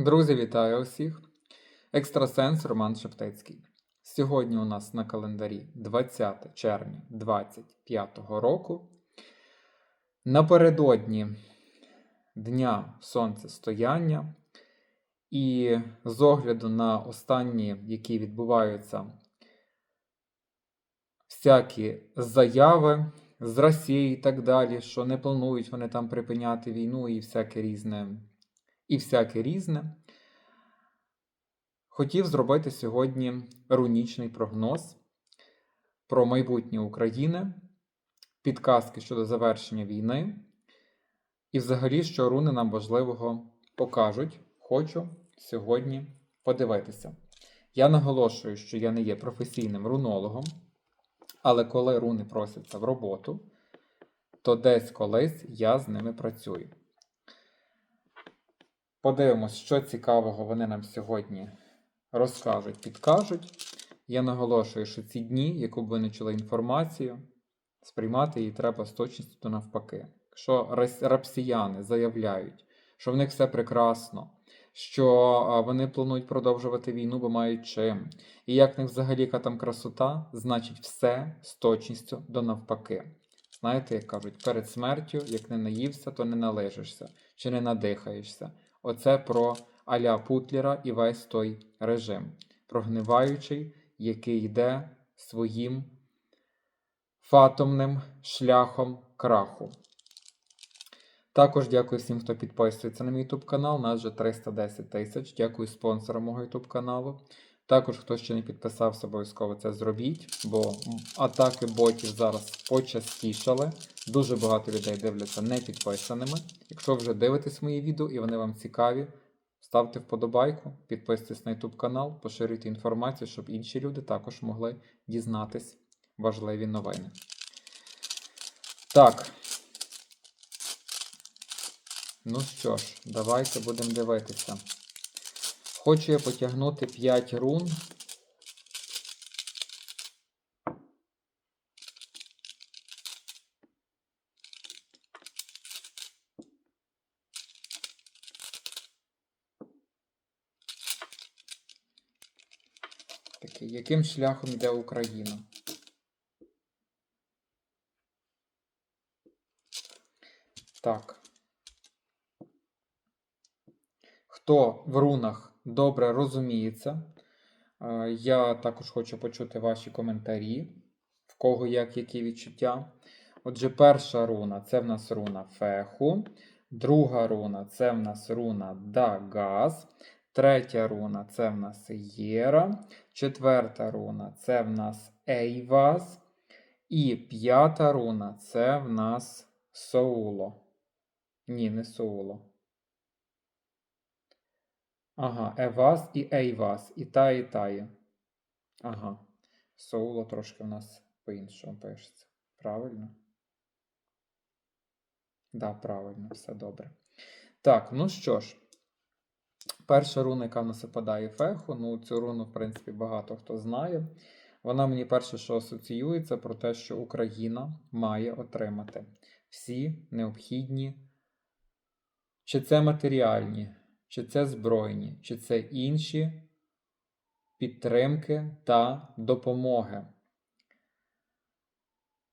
Друзі, вітаю усіх! Екстрасенс Роман Шептицький. Сьогодні у нас на календарі 20 червня 2025 року. Напередодні Дня Сонцестояння. І з огляду на останні, які відбуваються всякі заяви з Росії і так далі, що не планують вони там припиняти війну і всяке різне і всяке різне. Хотів зробити сьогодні рунічний прогноз про майбутнє України, підказки щодо завершення війни, і взагалі, що руни нам важливого покажуть. Хочу сьогодні подивитися. Я наголошую, що я не є професійним рунологом, але коли руни просяться в роботу, то десь колись я з ними працюю. Подивимось, що цікавого вони нам сьогодні розкажуть, підкажуть. Я наголошую, що ці дні, яку б ви не чули інформацію, сприймати її треба з точністю до навпаки. Якщо рапсіяни заявляють, що в них все прекрасно, що вони планують продовжувати війну, бо мають чим. І як в них взагалі там красота, значить все з точністю до навпаки. Знаєте, як кажуть, перед смертю, як не наївся, то не належишся чи не надихаєшся. Оце про Аля Путлера і весь той режим, прогниваючий, який йде своїм фатомним шляхом краху. Також дякую всім, хто підписується на мій YouTube канал. Нас вже 310 тисяч. Дякую спонсорам мого YouTube каналу. Також, хто ще не підписався, обов'язково це зробіть, бо атаки ботів зараз почастішали. Дуже багато людей дивляться не підписаними. Якщо вже дивитесь мої відео і вони вам цікаві, ставте вподобайку, підписуйтесь на YouTube канал, поширюйте інформацію, щоб інші люди також могли дізнатись важливі новини. Так. Ну що ж, давайте будемо дивитися. Хочу я потягнути 5 рун. Такий, яким шляхом йде Україна? Так. Хто в рунах добре розуміється, е, я також хочу почути ваші коментарі, в кого як які відчуття. Отже, перша руна це в нас руна феху. Друга руна це в нас руна Дагаз. Третя руна це в нас Єра. Четверта руна це в нас Ейваз. І п'ята руна це в нас Соуло. Ні, не Соуло. Ага, Евас і Ейвас. І та, і та є. Ага. Соуло трошки в нас по-іншому пишеться. Правильно? Да, правильно, все добре. Так, ну що ж. Перша руна, яка в нас випадає феху, ну цю руну, в принципі, багато хто знає. Вона мені перше, що асоціюється, про те, що Україна має отримати всі необхідні, чи це матеріальні, чи це збройні, чи це інші підтримки та допомоги.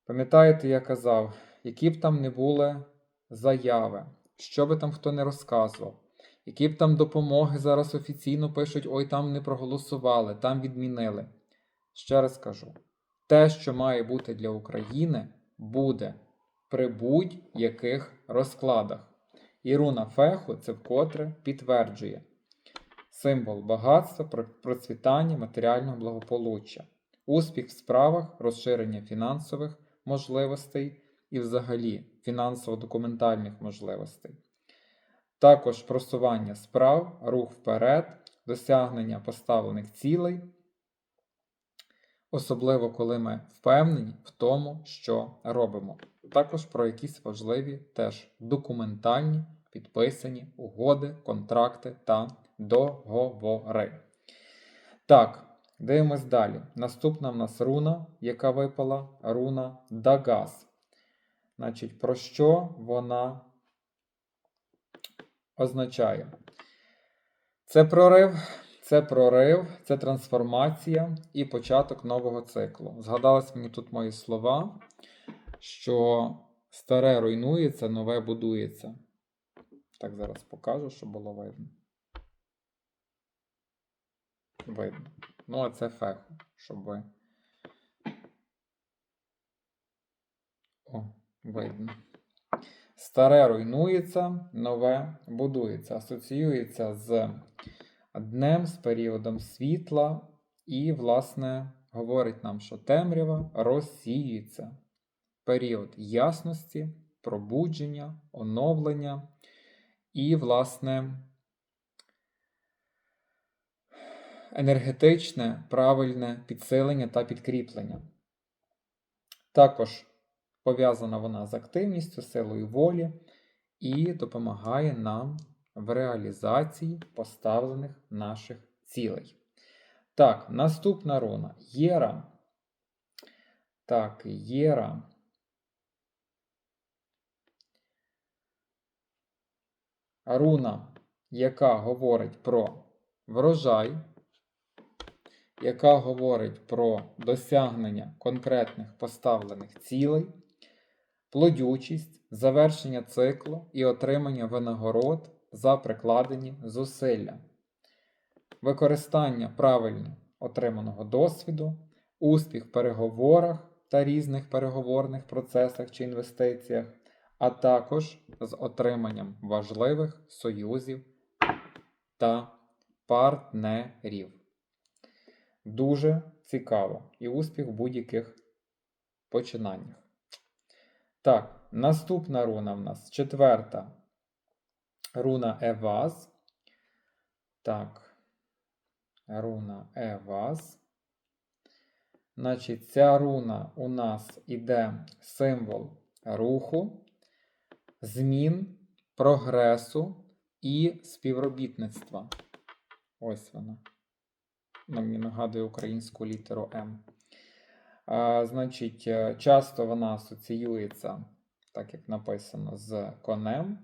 Пам'ятаєте, я казав, які б там не були заяви, що би там хто не розказував. Які б там допомоги зараз офіційно пишуть, ой, там не проголосували, там відмінили. Ще раз кажу: те, що має бути для України, буде при будь-яких розкладах. І руна феху це вкотре підтверджує символ багатства, процвітання, матеріального благополуччя, успіх в справах, розширення фінансових можливостей і, взагалі, фінансово-документальних можливостей. Також просування справ, рух вперед, досягнення поставлених цілей, особливо коли ми впевнені в тому, що робимо. Також про якісь важливі теж документальні підписані угоди, контракти та договори. Так, дивимось далі. Наступна в нас руна, яка випала, руна Дагаз. Значить, про що вона означає. Це прорив, це прорив, це трансформація і початок нового циклу. Згадались мені тут мої слова, що старе руйнується, нове будується. Так, зараз покажу, щоб було видно. Видно. Ну, а це феху, щоб. О, видно. Старе руйнується, нове будується. Асоціюється з днем, з періодом світла, і, власне, говорить нам, що темрява розсіюється. Період ясності, пробудження, оновлення і, власне, енергетичне, правильне підсилення та підкріплення. Також пов'язана вона з активністю, силою волі і допомагає нам в реалізації поставлених наших цілей. Так, наступна руна Єра. Так, Єра. Руна, яка говорить про врожай, яка говорить про досягнення конкретних поставлених цілей, плодючість, завершення циклу і отримання винагород за прикладені зусилля, використання правильно отриманого досвіду, успіх в переговорах та різних переговорних процесах чи інвестиціях, а також з отриманням важливих союзів та партнерів. Дуже цікаво і успіх в будь-яких починаннях. Так, наступна руна в нас четверта руна Еваз. Так, руна Еваз. Значить, ця руна у нас іде символ руху, змін, прогресу і співробітництва. Ось вона. Вона мені нагадує українську літеру М. А, Значить, е, часто вона асоціюється, так як написано, з конем,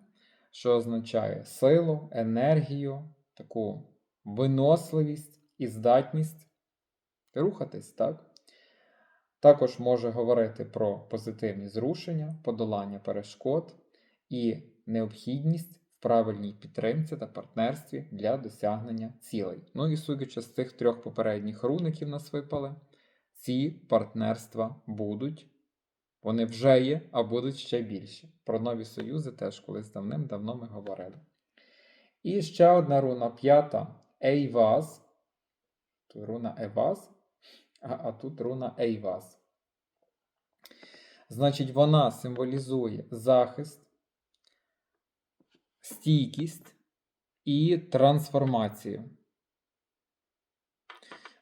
що означає силу, енергію, таку виносливість і здатність рухатись, так? Також може говорити про позитивні зрушення, подолання перешкод і необхідність в правильній підтримці та партнерстві для досягнення цілей. Ну і судячи з цих трьох попередніх рун, які в нас випали, ці партнерства будуть. Вони вже є, а будуть ще більші. Про нові союзи теж колись давним-давно ми говорили. І ще одна руна п'ята Ейваз. Тут руна Еваз, а, а тут руна Ейваз. Значить, вона символізує захист, стійкість і трансформацію.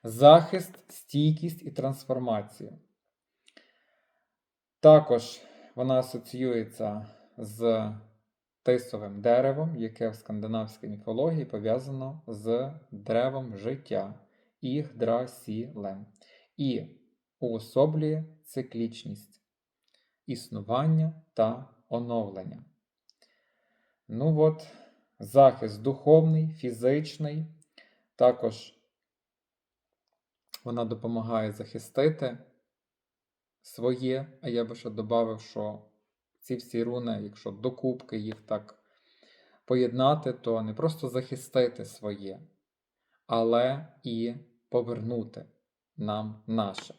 Захист, стійкість і трансформацію. Також вона асоціюється з тисовим деревом, яке в скандинавській міфології пов'язано з деревом життя Ігдрасілем. І уособлює циклічність, існування та оновлення. Ну от, захист духовний, фізичний. Також вона допомагає захистити своє, а я би ще додав, що ці всі руни, якщо докупки їх так поєднати, то не просто захистити своє, але і повернути нам наше.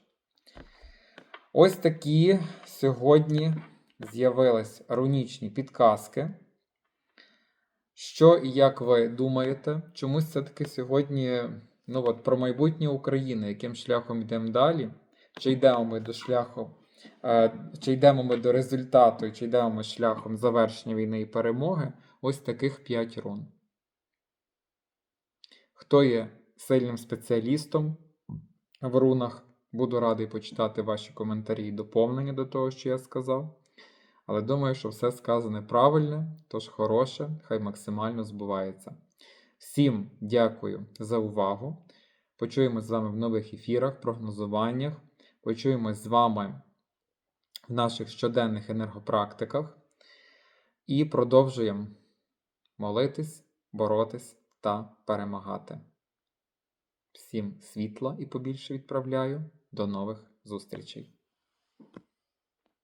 Ось такі сьогодні з'явились рунічні підказки. Що і як ви думаєте? Чомусь все-таки сьогодні ну от, про майбутнє України, яким шляхом йдемо далі? Чи йдемо ми до шляху, е, чи йдемо ми до результату, чи йдемо ми шляхом завершення війни і перемоги? Ось таких 5 рун. Хто є сильним спеціалістом в рунах? Буду радий почитати ваші коментарі і доповнення до того, що я сказав. Але думаю, що все сказане правильне, тож хороше, хай максимально збувається. Всім дякую за увагу. Почуємось з вами в нових ефірах, прогнозуваннях. Почуємось з вами в наших щоденних енергопрактиках і продовжуємо молитись, боротись та перемагати. Всім світла і побільше відправляю. До нових зустрічей!